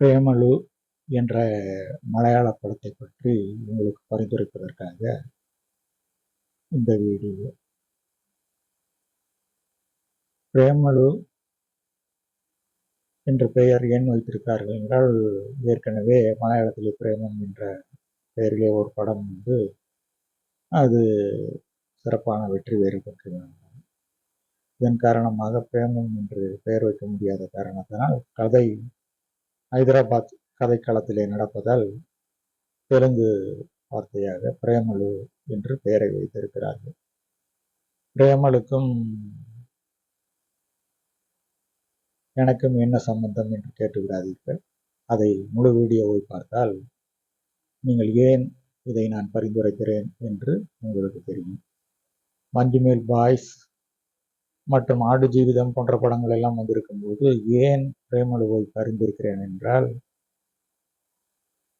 பிரேமலு என்ற மலையாள படத்தை பற்றி உங்களுக்கு பரிந்துரைப்பதற்காக இந்த வீடியோ. பிரேமலு என்ற பெயர் ஏன் வைத்திருக்கார்கள் என்றால் ஏற்கனவே மலையாளத்திலே பிரேமம் என்ற பெயரிலே ஒரு படம் வந்து அது சிறப்பான வெற்றி வேறு பெற்றிருந்தது இதன் காரணமாக பிரேமம் என்று பெயர் வைக்க முடியாத காரணத்தினால் கதை ஹைதராபாத் கதைக்களத்திலே நடப்பதால் தெலுங்கு வார்த்தையாக பிரேமலு என்று பெயரை வைத்திருக்கிறார்கள். பிரேமலுக்கும் எனக்கும் என்ன சம்பந்தம் என்று கேட்டுவிடாதீர்கள். அதை முழு வீடியோவை பார்த்தால் நீங்கள் ஏன் இதை நான் பரிந்துரைக்கிறேன் என்று உங்களுக்கு தெரியும். மஞ்சுமேல் பாய்ஸ் மற்றும் ஆடு ஜீவிதம் போன்ற படங்கள் எல்லாம் வந்திருக்கும் போது ஏன் பிரேமலுவை பரிந்துரைக்கிறேன் என்றால்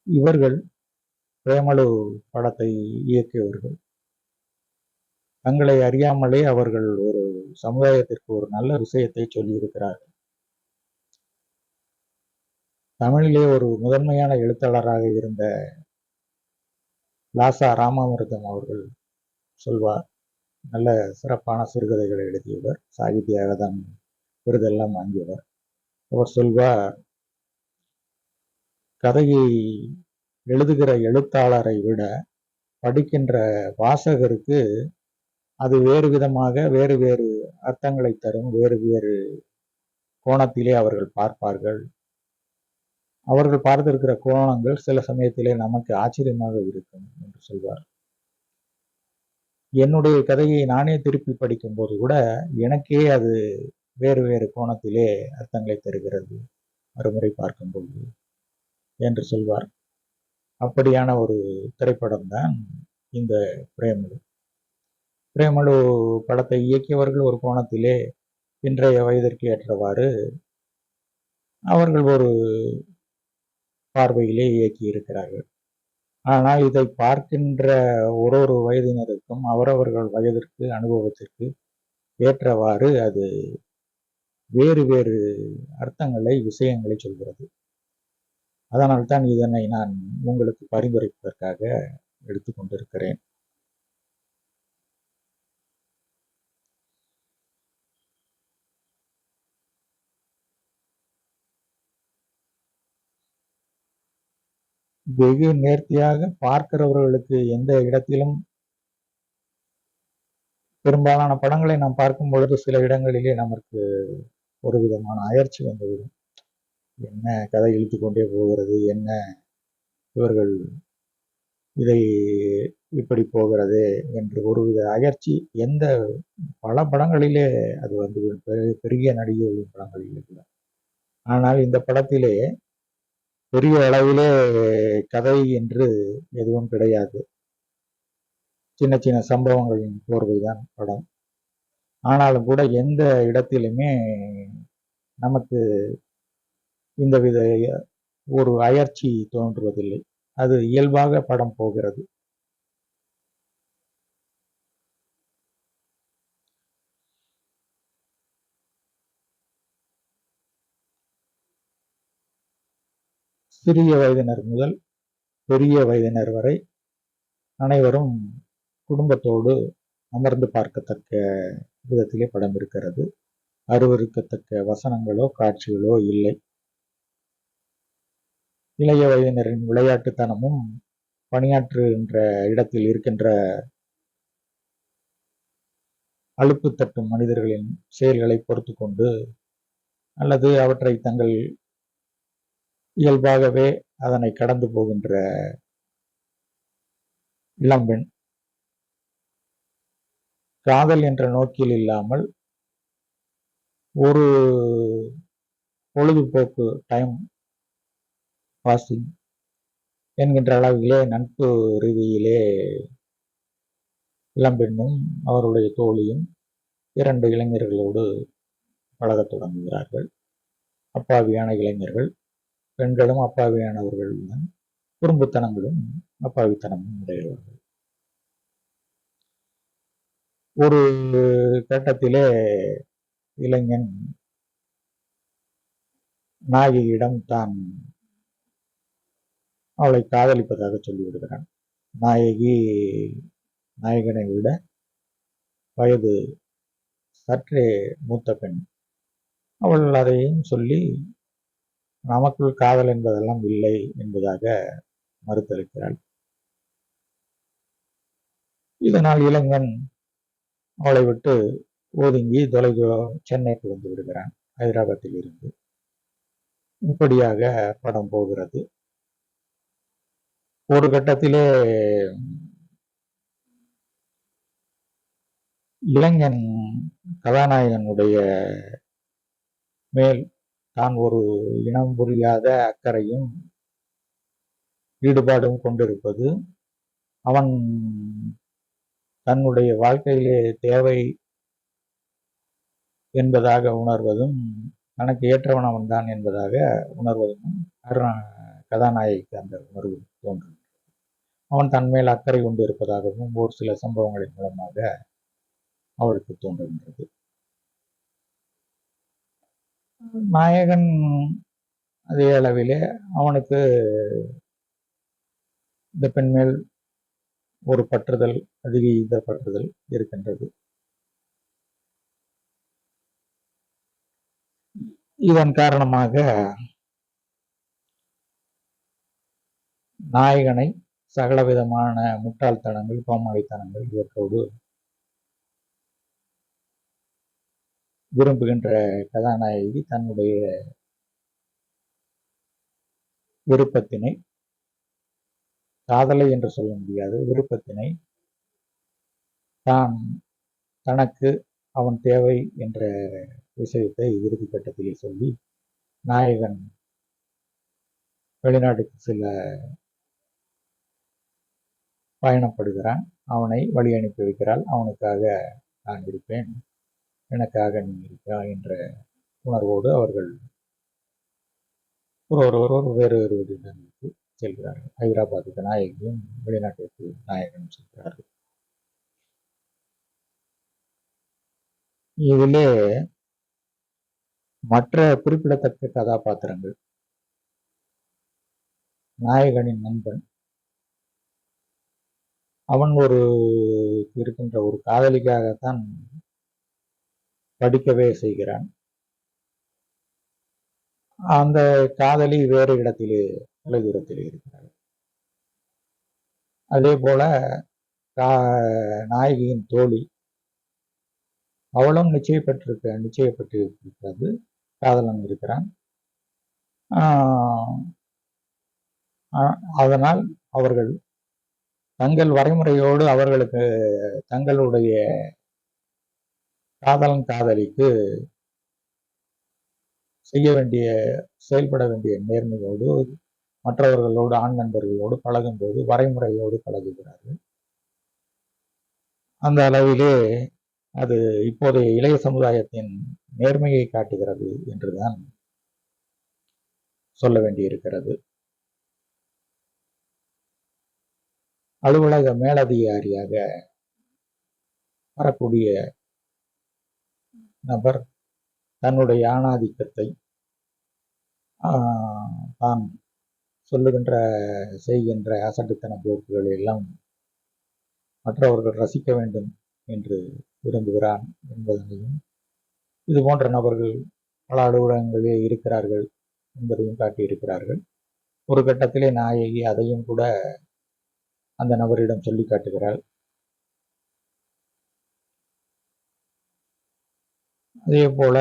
இவர்கள் பிரேமலு படத்தை இயக்கியவர்கள். தங்களை அறியாமலே அவர்கள் ஒரு சமுதாயத்திற்கு ஒரு நல்ல விஷயத்தை சொல்லியிருக்கிறார்கள். தமிழிலே ஒரு முதன்மையான எழுத்தாளராக இருந்த லாசா ராமாமிர்தம் அவர்கள் சொல்வார் நல்ல சிறப்பான சிறுகதைகளை எழுதியவர். சாகித்ய அகதம் விருதெல்லாம் வாங்கியவர். அவர் சொல்வார் கதையை எழுதுகிற எழுத்தாளரை விட படிக்கின்ற வாசகருக்கு அது வேறு விதமாக வேறு வேறு அர்த்தங்களை தரும் வேறு வேறு கோணத்திலே அவர்கள் பார்ப்பார்கள். அவர்கள் பார்த்திருக்கிற கோணங்கள் சில சமயத்திலே நமக்கு ஆச்சரியமாக இருக்கும் என்று சொல்வார். என்னுடைய கதையை நானே திருப்பி படிக்கும் போது கூட எனக்கே அது வேறு வேறு கோணத்திலே அர்த்தங்களை தருகிறது. மறுமுறை பார்க்கும்போது என்று சொல்வார். அப்படியான ஒரு திரைப்படம் தான் இந்த பிரேமலு. பிரேமலு படத்தை இயக்கியவர்கள் ஒரு கோணத்திலே இன்றைய வயதிற்கு ஏற்றவாறு அவர்கள் ஒரு பார்வையிலே இயக்கி இருக்கிறார்கள் ஆனால் இதை பார்க்கின்ற ஒரு ஒரு வயதினருக்கும் அவரவர்கள் வயதிற்கு அனுபவத்திற்கு ஏற்றவாறு அது வேறு வேறு அர்த்தங்களை விஷயங்களை சொல்கிறது. அதனால்தான் இதனை நான் உங்களுக்கு பரிந்துரைப்பதற்காக எடுத்துக்கொண்டிருக்கிறேன் வெகு நேர்த்தியாக பார்க்கிறவர்களுக்கு எந்த இடத்திலும் பெரும்பாலான படங்களை நாம் பார்க்கும் பொழுது சில இடங்களிலே நமக்கு ஒரு விதமான அயற்சி வந்துவிடும். என்ன கதை இழுத்து கொண்டே போகிறது என்ன இவர்கள் இதை இப்படி போகிறது என்று ஒருவித அயற்சி எந்த பல படங்களிலே அது வந்து பெரிய நடிகர்களின் படங்களிலே கூட. ஆனால் இந்த படத்திலே பெரிய அளவிலே கதை என்று எதுவும் கிடையாது. சின்ன சின்ன சம்பவங்களின் போர்வைதான் படம். ஆனாலும் கூட எந்த இடத்திலுமே நமக்கு இந்த வித ஒரு அயற்சி தோன்றுவதில்லை. அது இயல்பாக படம் போகிறது. சிறிய வயதினர் முதல் பெரிய வயதினர் வரை அனைவரும் குடும்பத்தோடு அமர்ந்து பார்க்கத்தக்க விதத்திலே படம் இருக்கிறது. அருவருக்கத்தக்க வசனங்களோ காட்சிகளோ இல்லை. இளைய வயதினரின் விளையாட்டுத்தனமும் பணியாற்றுகின்ற இடத்தில் இருக்கின்ற அழுப்பு தட்டும் மனிதர்களின் செயல்களை பொறுத்து கொண்டு அல்லது அவற்றை தங்கள் இயல்பாகவே அதனை கடந்து போகின்ற இளம்பெண் காதல் என்ற நோக்கில் இல்லாமல் ஒரு பொழுதுபோக்கு டைம் பாசிங் என்கின்ற அளவிலே நட்பு ரீதியிலே இளம்பெண்ணும் அவருடைய தோழியும் இரண்டு இளைஞர்களோடு பழகத் தொடங்குகிறார்கள். அப்பாவியான இளைஞர்கள். பெண்களும் அப்பாவியானவர்கள் குறும்புத்தனங்களும் அப்பாவித்தனமும் உடையவர்கள். ஒரு கட்டத்திலே இளைஞன் நாயகியிடம் தான் அவளை காதலிப்பதாக சொல்லிவிடுகிறான். நாயகி நாயகனை விட வயது சற்றே மூத்த பெண். அவள் அதையும் சொல்லி நமக்குள் காதல் என்பதெல்லாம் இல்லை என்பதாக மறுத்தளிக்கிறாள் இதனால் இளைஞன் அவளை விட்டு ஒதுங்கி தொலைதூர சென்னைக்கு வந்து விடுகிறான் ஹைதராபாத்தில் இருந்து. இப்படியாக படம் போகிறது. ஒரு கட்டத்திலே இளைஞன் கதாநாயகனுடைய மேல் தான் ஒரு இனம் புரியாத அக்கறையும் ஈடுபாடும் கொண்டிருப்பது. அவன் தன்னுடைய வாழ்க்கையிலே தேவை என்பதாக உணர்வதும் தனக்கு ஏற்றவன் அவன் தான் என்பதாக உணர்வதும் கதாநாயகிக்கு அந்த உணர்வு தோன்றும். அவன் தன்மேல் அக்கறை கொண்டு இருப்பதாகவும் ஒரு சில சம்பவங்களின் மூலமாக அவருக்கு தோன்றுகின்றது. நாயகன் அதே அளவிலே அவனுக்கு இந்த பெண் மேல் ஒரு பற்றுதல் அதிக பற்றுதல் இருக்கின்றது. இதன் காரணமாக நாயகனை சகலவிதமான முட்டாள்தனங்கள் கோமாளித்தனங்கள் இவற்றோடு விரும்புகின்ற கதாநாயகி தன்னுடைய விருப்பத்தினை காதலை என்று சொல்ல முடியாது. விருப்பத்தினை தான் தனக்கு அவன் தேவை என்ற விஷயத்தை இறுதி கட்டத்திலே சொல்லி நாயகன் வெளிநாட்டுக்கு சில பயணப்படுகிறான். அவனை வழி அனுப்பி வைக்கிறாள். அவனுக்காக நான் இருப்பேன். எனக்காக நீ இருக்கா என்ற உணர்வோடு அவர்கள் ஒருவர் ஒருவர் வேறு வேறு இடங்களுக்கு செல்கிறார்கள். ஹைதராபாத்துக்கு நாயகியும் வெளிநாட்டிற்கு நாயகனும் செல்கிறார்கள். இதிலே மற்ற குறிப்பிடத்தக்க கதாபாத்திரங்கள் நாயகனின் நண்பன் அவன் ஒரு இருக்கின்ற ஒரு காதலிக்காகத்தான் படிக்கவே செய்கிறான். அந்த காதலி வேறு இடத்திலே தொலைதூரத்தில் இருக்கிறார் அதே போல நாயகியின் தோழி அவளும் நிச்சயப்பட்டிருக்க நிச்சயப்பட்டிருக்கிறது காதலன் இருக்கிறான். அதனால் அவர்கள் தங்கள் வரைமுறையோடு அவர்களுக்கு தங்களுடைய காதலன் காதலிக்கு செய்ய வேண்டிய செயல்பட வேண்டிய நேர்மையோடு மற்றவர்களோடு ஆண் நண்பர்களோடு பழகும்போது வரைமுறையோடு பழகுகிறார்கள். அந்த அளவிலே அது இப்போதைய இளைய சமுதாயத்தின் நேர்மையை காட்டுகிறது என்றுதான் சொல்ல வேண்டியிருக்கிறது. அலுவலக மேலதிகாரியாக வரக்கூடிய நபர் தன்னுடைய ஆணாதிக்கத்தை தான் சொல்லுகின்ற செய்கின்ற அசட்டுத்தன போக்குகளை எல்லாம் மற்றவர்கள் ரசிக்க வேண்டும் என்று விரும்புகிறான் என்பதனையும் இது போன்ற நபர்கள் பல அலுவலகங்களே இருக்கிறார்கள் என்பதையும் காட்டியிருக்கிறார்கள். ஒரு கட்டத்திலே நாயகி அதையும் கூட அந்த நபரிடம் சொல்லி காட்டுகிறாள். அதே போல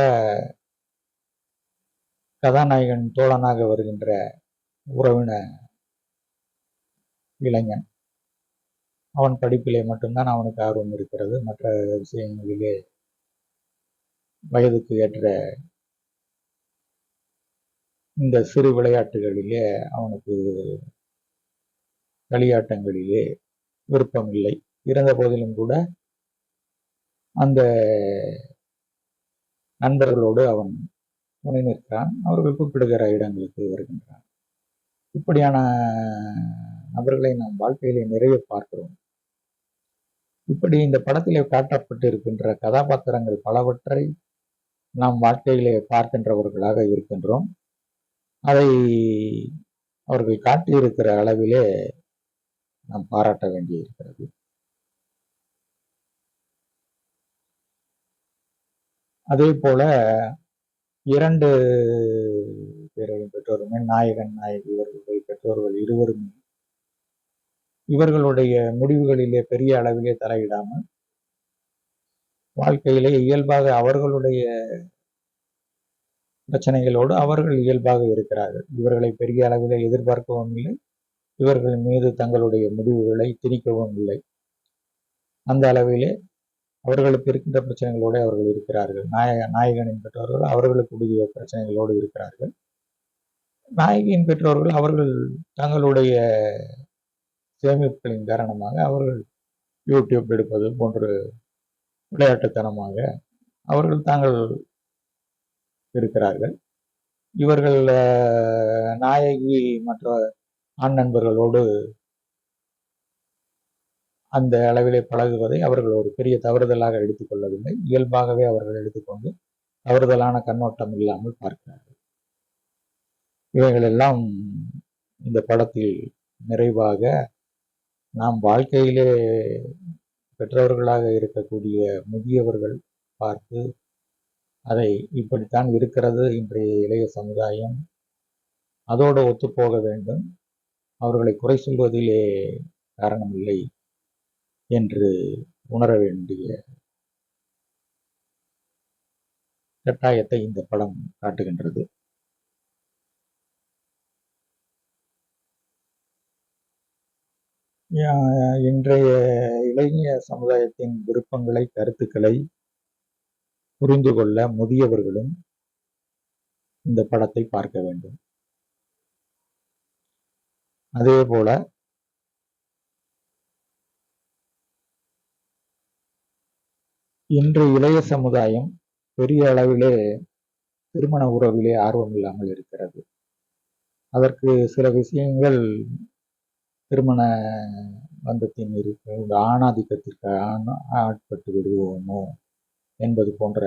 கதாநாயகன் தோழனாக வருகின்ற உறவின இளைஞன். அவன் படிப்பிலே மட்டும்தான் அவனுக்கு ஆர்வம் இருக்கிறது. மற்ற விஷயங்களிலே வயதுக்கு ஏற்ற இந்த சிறு விளையாட்டுகளிலே அவனுக்கு களியாட்டங்களிலே விருப்பம் இல்லை இருந்த போதிலும் கூட அந்த நண்பர்களோடு அவன் துணை நிற்கிறான். அவர்கள் கூப்பிடுகிற இடங்களுக்கு வருகின்றான். இப்படியான நபர்களை நாம் வாழ்க்கையிலே நிறைய பார்க்கிறோம். இப்படி இந்த படத்திலே காட்டப்பட்டு இருக்கின்ற கதாபாத்திரங்கள் பலவற்றை நாம் வாழ்க்கையிலே பார்க்கின்றவர்களாக இருக்கின்றோம். அதை அவர்கள் காட்டியிருக்கிற அளவிலே நாம் பாராட்ட வேண்டியிருக்கிறது. அதே போல இரண்டு பேர்களின் பெற்றோருமே நாயகன் நாயகி இவர்களுடைய பெற்றோர்கள் இருவருமே இவர்களுடைய முடிவுகளிலே பெரிய அளவிலே தலையிடாமல் வாழ்க்கையிலே இயல்பாக அவர்களுடைய பிரச்சனைகளோடு அவர்கள் இயல்பாக இருக்கிறார்கள். இவர்களை பெரிய அளவிலே எதிர்பார்க்கவும் இல்லை. இவர்கள் மீது தங்களுடைய முடிவுகளை திணிக்கவும் இல்லை. அந்த அளவிலே அவர்களுக்கு இருக்கின்ற பிரச்சனைகளோடு அவர்கள் இருக்கிறார்கள். நாயக நாயகனின் பெற்றோர்கள் அவர்களுக்குரிய பிரச்சனைகளோடு இருக்கிறார்கள். நாயகியின் பெற்றோர்கள் அவர்கள் தங்களுடைய சேமிப்புகளின் காரணமாக அவர்கள் யூடியூப் எடுப்பது போன்ற விளையாட்டுத்தனமாக அவர்கள் தாங்கள் இருக்கிறார்கள். இவர்கள் நாயகி மற்ற ஆண் நண்பர்களோடு அந்த அளவிலே பழகுவதை அவர்கள் ஒரு பெரிய தவறுதலாக எடுத்துக்கொள்ளவில்லை. இயல்பாகவே அவர்கள் எடுத்துக்கொண்டு தவறுதலான கண்ணோட்டம் இல்லாமல் பார்க்கிறார்கள். இவைகளெல்லாம் இந்த படத்தில் நிறைவாக நாம் வாழ்க்கையிலே பெற்றவர்களாக இருக்கக்கூடிய முதியவர்கள் பார்த்து அதை இப்படித்தான் இருக்கிறது இன்றைய இளைய சமுதாயம். அதோடு ஒத்துப்போக வேண்டும். அவர்களை குறை சொல்வதிலே காரணமில்லை. என்று உணர வேண்டிய கட்டாயத்தை இந்த படம் காட்டுகின்றது. இன்றைய இளைஞ சமுதாயத்தின் விருப்பங்களை கருத்துக்களை புரிந்து கொள்ள முதியவர்களும் இந்த படத்தை பார்க்க வேண்டும். அதே போல இன்று இளைய சமுதாயம் பெரிய அளவிலே திருமண உறவிலே ஆர்வம் இல்லாமல் இருக்கிறது. அதற்கு சில விஷயங்கள் திருமண பந்தத்தின் இருக்க ஆணாதிக்கத்திற்கு ஆட்பட்டு விடுவோமோ என்பது போன்ற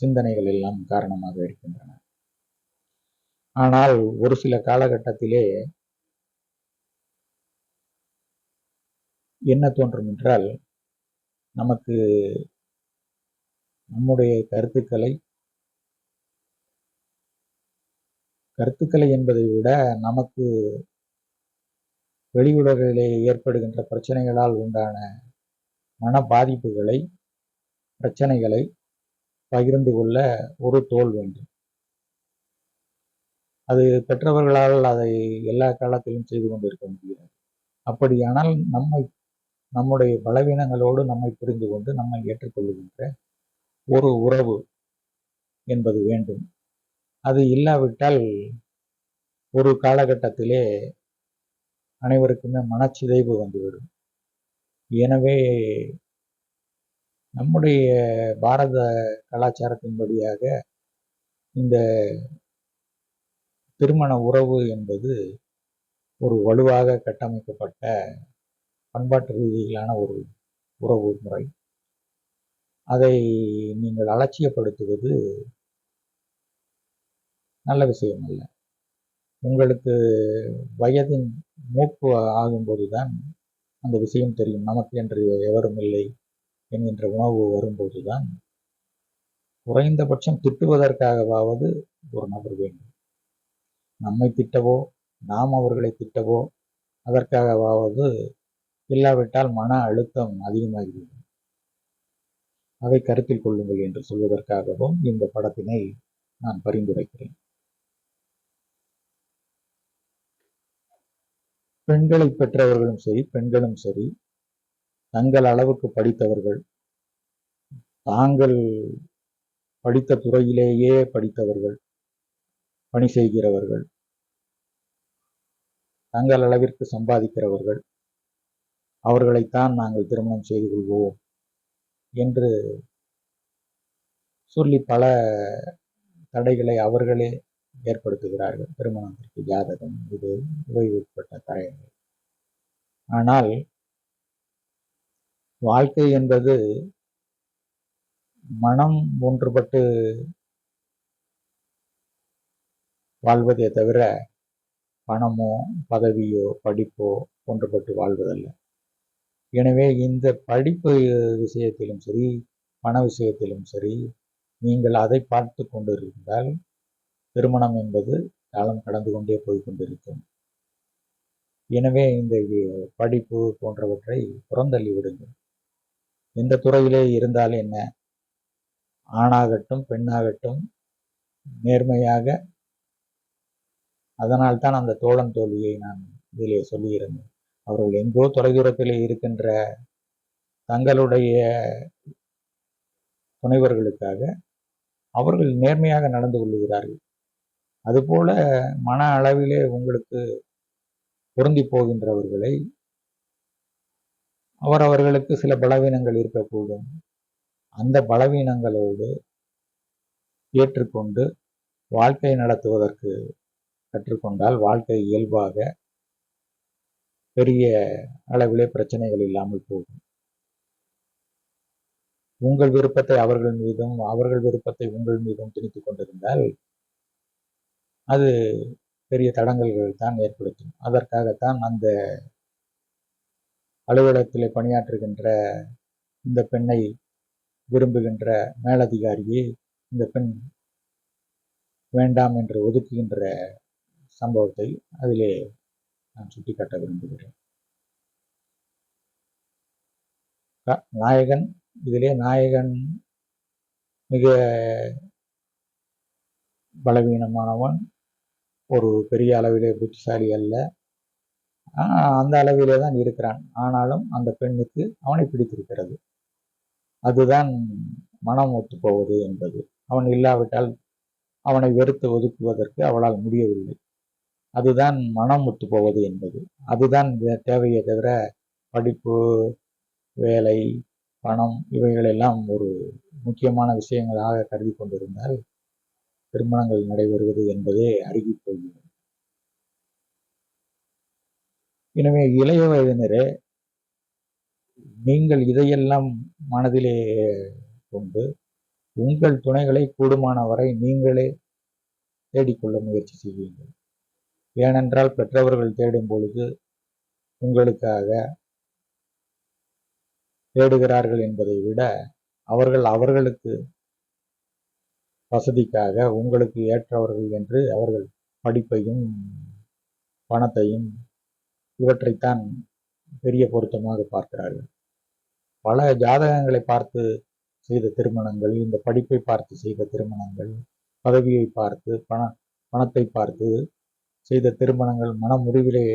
சிந்தனைகள் எல்லாம் காரணமாக இருக்கின்றன. ஆனால் ஒரு சில காலகட்டத்திலே என்ன தோன்றும் என்றால் நமக்கு நம்முடைய கருத்துக்களை கருத்துக்களை என்பதை விட நமக்கு வெளி உலகிலே ஏற்படுகின்ற பிரச்சனைகளால் உண்டான மன பாதிப்புகளை பிரச்சனைகளை பகிர்ந்து கொள்ள ஒரு தோல் வேண்டும். அது பெற்றவர்களால் அதை எல்லா காலத்திலும் செய்து கொண்டிருக்க முடியாது. அப்படியானால் நம்மை நம்முடைய பலவீனங்களோடு நம்மை புரிந்து கொண்டு நம்மை ஏற்றுக்கொள்ளுகின்ற ஒரு உறவு என்பது வேண்டும். அது இல்லாவிட்டால் ஒரு காலகட்டத்திலே அனைவருக்குமே மனச்சிதைவு வந்துவிடும். எனவே நம்முடைய பாரத கலாச்சாரத்தின்படியாக இந்த திருமண உறவு என்பது ஒரு வலுவாக கட்டமைக்கப்பட்ட பண்பாட்டு ரீதியிலான ஒரு உறவு முறை. அதை நீங்கள் அலட்சியப்படுத்துவது நல்ல விஷயம் அல்ல. உங்களுக்கு வயதின் மூப்பு ஆகும்போது தான் அந்த விஷயம் தெரியும். நமக்கு என்று எவரும் இல்லை என்கின்ற உணவு வரும்போது தான் குறைந்தபட்சம் திட்டுவதற்காகவாவது ஒரு நபர் வேண்டும். நம்மை திட்டவோ நாம் அவர்களை திட்டவோ அதற்காகவாவது இல்லாவிட்டால் மன அழுத்தம் அதிகமாகிவிடும். அதை கருத்தில் கொள்ளுங்கள் என்று சொல்வதற்காகவும் இந்த படத்தினை நான் பரிந்துரைக்கிறேன். பெண்களை பெற்றவர்களும் சரி பெண்களும் சரி தங்கள் அளவுக்கு படித்தவர்கள் தாங்கள் படித்த துறையிலேயே படித்தவர்கள் பணி செய்கிறவர்கள் தங்கள் அளவிற்கு சம்பாதிக்கிறவர்கள் அவர்களைத்தான் நாங்கள் திருமணம் செய்து கொள்வோம் என்று சொல்லி பல தடைகளை அவர்களே ஏற்படுத்துகிறார்கள். திருமணத்திற்கு ஜாதகம் இது இவை உட்பட்ட தடைகள் ஆனால் வாழ்க்கை என்பது மனம் ஒன்றுபட்டு வாழ்வதே தவிர பணமோ பதவியோ படிப்போ ஒன்றுபட்டு வாழ்வதல்ல. எனவே இந்த படிப்பு விஷயத்திலும் சரி பண விஷயத்திலும் சரி நீங்கள் அதை பார்த்து கொண்டிருந்தால் திருமணம் என்பது காலம் கடந்து கொண்டே போய்கொண்டிருக்கும் எனவே இந்த படிப்பு போன்றவற்றை புறந்தள்ளி விடுங்கள். எந்த துறையிலே இருந்தால் என்ன? ஆணாகட்டும் பெண்ணாகட்டும் நேர்மையாக. அதனால்தான் அந்த தோழன் தோல்வியை நான் இதிலே சொல்லியிருந்தேன். அவர்கள் எங்கோ தொலைதூரத்தில் இருக்கின்ற தங்களுடைய துணைவர்களுக்காக அவர்கள் நேர்மையாக நடந்து கொள்ளுகிறார்கள். அதுபோல மன அளவிலே உங்களுக்கு பொருந்தி போகின்றவர்களை அவரவர்களுக்கு சில பலவீனங்கள் இருக்கக்கூடும். அந்த பலவீனங்களோடு ஏற்றுக்கொண்டு வாழ்க்கை நடத்துவதற்கு கற்றுக்கொண்டால் வாழ்க்கை இயல்பாக பெரிய அளவிலே பிரச்சனைகள் இல்லாமல் போகும். உங்கள் விருப்பத்தை அவர்கள் மீதும் அவர்கள் விருப்பத்தை உங்கள் மீதும் திணித்துக் கொண்டிருந்தால் அது பெரிய தடங்கல்கள் தான் ஏற்படுத்தும். அதற்காகத்தான் அந்த அலுவலகத்திலே பணியாற்றுகின்ற இந்த பெண்ணை விரும்புகின்ற மேலதிகாரியை இந்த பெண் வேண்டாம் என்று ஒதுக்குகின்ற சம்பவத்தை அதிலே நான் சுட்டிக்காட்ட விரும்புகிறேன். நாயகன் இதிலே நாயகன் மிக பலவீனமானவன் ஒரு பெரிய அளவிலே புத்திசாலி அல்ல. அந்த அளவிலே தான் இருக்கிறான். ஆனாலும் அந்த பெண்ணுக்கு அவனை பிடித்திருக்கிறது. அதுதான் மனம் ஒத்து போவது என்பது. அவன் இல்லாவிட்டால் அவனை வெறுத்து ஒதுக்குவதற்கு அவளால் முடியவில்லை. அதுதான் மனம் ஒத்து போவது என்பது. அதுதான் தேவையை தவிர படிப்பு வேலை பணம் இவைகளெல்லாம் ஒரு முக்கியமான விஷயங்களாக கருதி கொண்டிருந்தால் திருமணங்கள் நடைபெறுவது என்பதே அருகி போகிறது எனவே இளைய வயதினரே நீங்கள் இதையெல்லாம் மனதிலே கொண்டு உங்கள் துணைகளை கூடுமான வரை நீங்களே தேடிக்கொள்ள முயற்சி செய்வீர்கள். ஏனென்றால் பெற்றவர்கள் தேடும் பொழுது உங்களுக்காக தேடுகிறார்கள் என்பதை விட அவர்கள் அவர்களுக்கு வசதிக்காக உங்களுக்கு ஏற்றவர்கள் என்று அவர்கள் படிப்பையும் பணத்தையும் இவற்றைத்தான் பெரிய பொருத்தமாக பார்க்கிறார்கள். பல ஜாதகங்களை பார்த்து செய்த திருமணங்கள் இந்த படிப்பை பார்த்து செய்த திருமணங்கள் பதவியை பார்த்து பண பணத்தை பார்த்து செய்த திருமணங்கள் மன முடிவிலே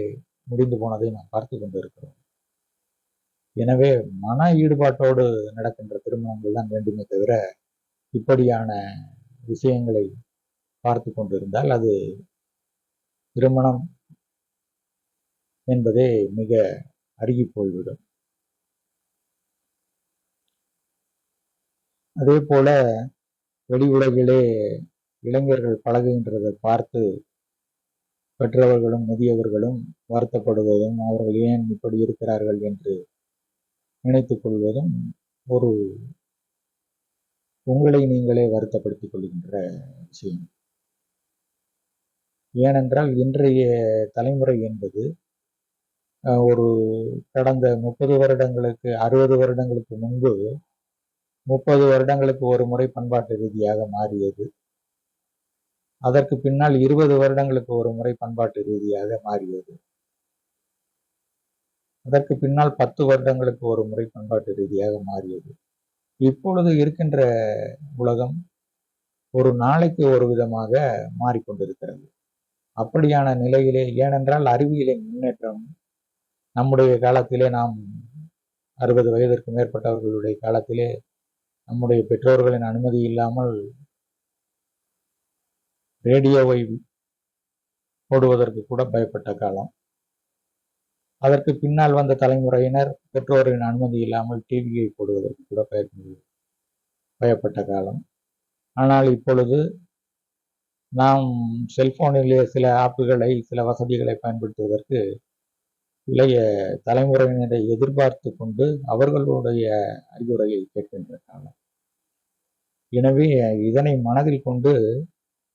முடிந்து போனதை நாம் பார்த்து கொண்டிருக்கிறோம். எனவே மன ஈடுபாட்டோடு நடக்கின்ற திருமணங்கள் தான் வேண்டுமே தவிர இப்படியான விஷயங்களை பார்த்து கொண்டிருந்தால் அது திருமணம் என்பதே மிக அருகி போய்விடும். அதே போல வெளி உலகிலே இளைஞர்கள் பழகுகின்றதை பார்த்து பெற்றவர்களும் முதியவர்களும் வருத்தப்படுவதும் அவர்கள் ஏன் இப்படி இருக்கிறார்கள்? என்று நினைத்து கொள்வதும் ஒரு உங்களை நீங்களே வருத்தப்படுத்திக் கொள்கின்ற விஷயம். ஏனென்றால் இன்றைய தலைமுறை என்பது ஒரு கடந்த முப்பது வருடங்களுக்கு அறுபது வருடங்களுக்கு முன்பு முப்பது வருடங்களுக்கு ஒரு முறை பண்பாட்டு ரீதியாக மாறியது. அதற்கு பின்னால் இருபது வருடங்களுக்கு ஒரு முறை பண்பாட்டு ரீதியாக மாறியது. அதற்கு பின்னால் பத்து வருடங்களுக்கு ஒரு முறை பண்பாட்டு ரீதியாக மாறியது. இப்பொழுது இருக்கின்ற உலகம் ஒரு நாளைக்கு ஒரு விதமாக மாறிக்கொண்டிருக்கிறது. அப்படியான நிலையிலே ஏனென்றால் அறிவியலின் முன்னேற்றம் நம்முடைய காலத்திலே நாம் அறுபது வயதிற்கு மேற்பட்டவர்களுடைய காலத்திலே நம்முடைய பெற்றோர்களின் அனுமதி இல்லாமல் ரேடியோவை போடுவதற்கு கூட பயப்பட்ட காலம். அதற்கு பின்னால் வந்த தலைமுறையினர் பெற்றோரின் அனுமதி இல்லாமல் டிவியை போடுவதற்கு கூட பயப்பட்ட காலம். ஆனால் இப்பொழுது நாம் செல்போனிலே சில ஆப்புகளை சில வசதிகளை பயன்படுத்துவதற்கு இளைய தலைமுறையினரை எதிர்பார்த்து கொண்டு அவர்களுடைய அறிவுரையை கேட்கின்ற காலம். எனவே இதனை மனதில் கொண்டு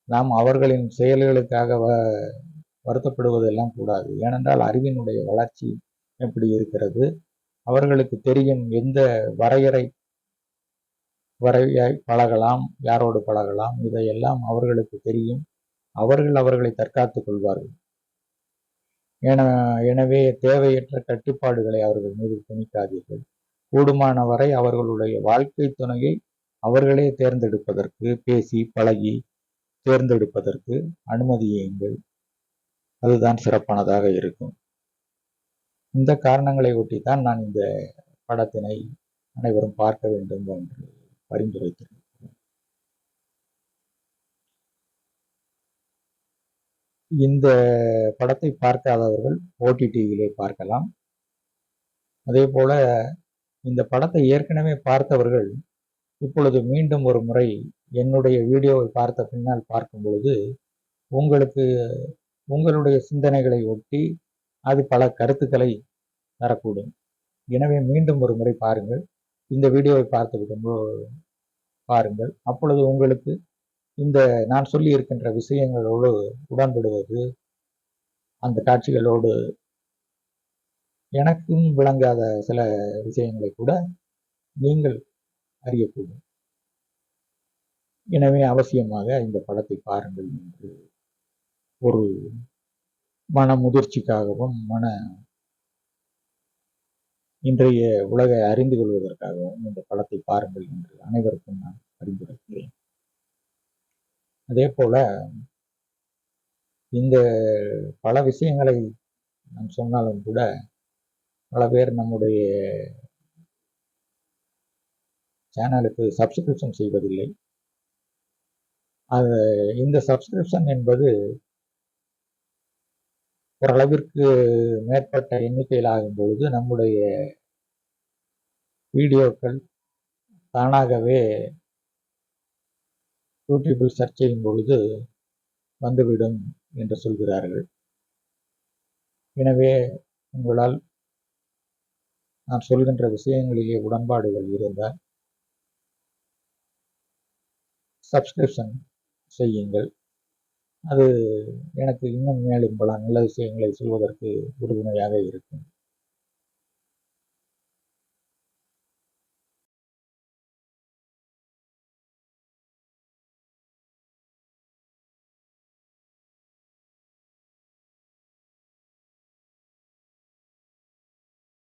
நாம் அவர்களின் செயல்களுக்காக வருத்தப்படுவதெல்லாம் கூடாது. ஏனென்றால் அறிவினுடைய வளர்ச்சி எப்படி இருக்கிறது? அவர்களுக்கு தெரியும் எந்த வரையறை வரையை பழகலாம் யாரோடு பழகலாம்? இதையெல்லாம் அவர்களுக்கு தெரியும். அவர்கள் அவர்களை தற்காத்துக் கொள்வார்கள். என எனவே தேவையற்ற கட்டுப்பாடுகளை அவர்கள் மீது திணிக்காதீர்கள். கூடுமான வரை அவர்களுடைய வாழ்க்கை துணையை அவர்களே தேர்ந்தெடுப்பதற்கு பேசி பழகி தேர்ந்தெடுப்பதற்கு அனுமதியுங்கள் அதுதான் சிறப்பானதாக இருக்கும். இந்த காரணங்களை ஒட்டி தான் நான் இந்த படத்தினை அனைவரும் பார்க்க வேண்டும் என்று பரிந்துரைத்திருக்கிறேன் இந்த படத்தை பார்க்காதவர்கள் ஓடிடியிலே பார்க்கலாம். அதே போல இந்த படத்தை ஏற்கனவே பார்த்தவர்கள் இப்பொழுது மீண்டும் ஒரு முறை என்னுடைய வீடியோவை பார்த்த பின்னால் பார்க்கும் பொழுது உங்களுக்கு உங்களுடைய சிந்தனைகளை ஒட்டி அது பல கருத்துக்களை தரக்கூடும். எனவே மீண்டும் ஒரு முறை பாருங்கள். இந்த வீடியோவை பார்த்துவிட்டு பாருங்கள். அப்பொழுது உங்களுக்கு இந்த நான் சொல்லி இருக்கின்ற விஷயங்களோடு உடன்படுவது அந்த காட்சிகளோடு எனக்கும் விளங்காத சில விஷயங்களை கூட நீங்கள் அறியக்கூடும். எனவே அவசியமாக இந்த படத்தை பாருங்கள் என்று ஒரு மன முதிர்ச்சிக்காகவும் மன இன்றைய உலகை அறிந்து கொள்வதற்காகவும் இந்த படத்தை பாருங்கள் என்று அனைவருக்கும் நான் பரிந்துரைக்கிறேன். அதே போல இந்த பல விஷயங்களை நான் சொன்னாலும் கூட பல பேர் நம்முடைய சேனலுக்கு சப்ஸ்கிரிப்ஷன் செய்வதில்லை. அது இந்த சப்ஸ்கிரிப்ஷன் என்பது ஓரளவிற்கு மேற்பட்ட எண்ணிக்கையில் ஆகும்பொழுது நம்முடைய வீடியோக்கள் தானாகவே யூடியூபில் சர்ச் செய்யும் பொழுது வந்துவிடும் என்று சொல்கிறார்கள். எனவே உங்களால் நான் சொல்கின்ற விஷயங்களிலே உடன்பாடுகள் இருந்தால் சப்ஸ்கிரிப்ஷன் செய்யுங்கள். அது எனக்கு இன்னும் மேலும் பல நல்ல விஷயங்களை சொல்வதற்கு உறுதுணையாக இருக்கும்.